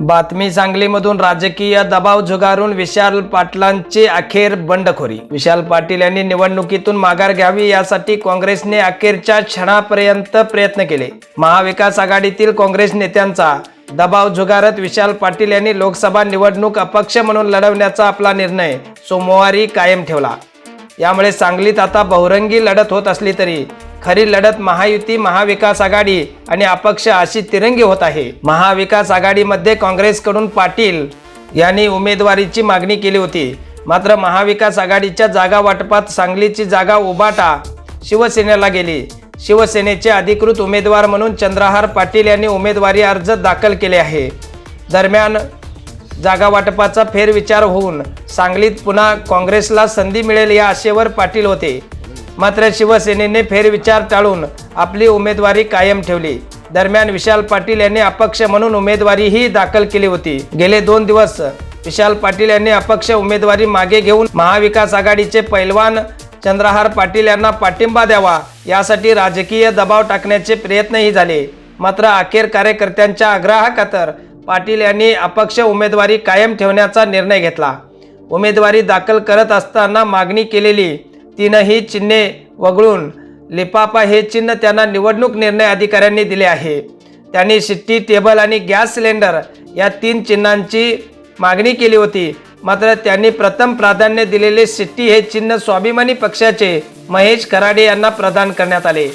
बातमी सांगलीमधून राजकीय दबाव झुगारून विशाल पाटलांची अखेर बंडखोरी. विशाल पाटील यांनी निवडणुकीतून माघार घ्यावी यासाठी काँग्रेसने अखेरच्या क्षणापर्यंत प्रयत्न केले. महाविकास आघाडीतील काँग्रेस नेत्यांचा दबाव झुगारत विशाल पाटील यांनी लोकसभा निवडणूक अपक्ष म्हणून लढवण्याचा आपला निर्णय सोमवारी कायम ठेवला. यामुळे सांगलीत आता बहुरंगी लढत होत असली तरी खरी लढत महायुती महाविकास आघाडी आणि अपक्ष अशी तिरंगी होत आहे. महाविकास आघाडीमध्ये काँग्रेसकडून पाटील यांनी उमेदवारीची मागणी केली होती. मात्र महाविकास आघाडीच्या जागा वाटपात सांगलीची जागा उबाटा शिवसेनेला गेली. शिवसेनेचे अधिकृत उमेदवार म्हणून चंद्रहार पाटील यांनी उमेदवारी अर्ज दाखल केले आहे. दरम्यान जागा वाटपाचा फेरविचार होऊन सांगलीत पुन्हा काँग्रेसला संधी मिळेल या आशेवर पाटील होते. मात्र शिवसेनेने फेरविचार टाळून आपली उमेदवारी कायम ठेवली. दरम्यान विशाल पाटील यांनी अपक्ष म्हणून उमेदवारीही दाखल केली होती. गेले दोन दिवस विशाल पाटील यांनी अपक्ष उमेदवारी मागे घेऊन महाविकास आघाडीचे पैलवान चंद्रहार पाटील यांना पाठिंबा द्यावा यासाठी राजकीय दबाव टाकण्याचे प्रयत्नही झाले. मात्र अखेर कार्यकर्त्यांच्या आग्रहाखातर पाटील यांनी अपक्ष उमेदवारी कायम ठेवण्याचा निर्णय घेतला. उमेदवारी दाखल करत असताना मागणी केलेली तीनही चिन्हे वगळून लिपापा हे चिन्ह त्यांना निवडणूक निर्णय अधिकाऱ्यांनी दिले आहे. त्यांनी शिट्टी टेबल आणि गॅस सिलेंडर या तीन चिन्हांची मागणी केली होती. मात्र त्यांनी प्रथम प्राधान्य दिलेले शिट्टी हे चिन्ह स्वाभिमानी पक्षाचे महेश कराडे यांना प्रदान करण्यात आले.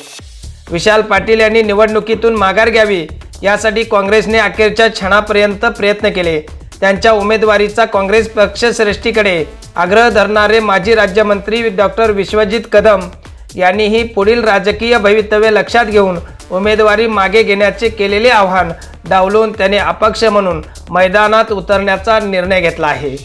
विशाल पाटील यांनी निवडणुकीतून माघार घ्यावी यासाठी काँग्रेसने अखेरच्या क्षणापर्यंत प्रयत्न केले. त्यांच्या उमेदवारीचा काँग्रेस पक्षश्रेष्ठीकडे आग्रह धरणारे माजी राज्यमंत्री डॉक्टर विश्वजित कदम यांनीही पुढील राजकीय भवितव्य लक्षात घेऊन उमेदवारी मागे घेण्याचे केलेले आव्हान डावलून त्याने अपक्ष म्हणून मैदानात उतरण्याचा निर्णय घेतला आहे.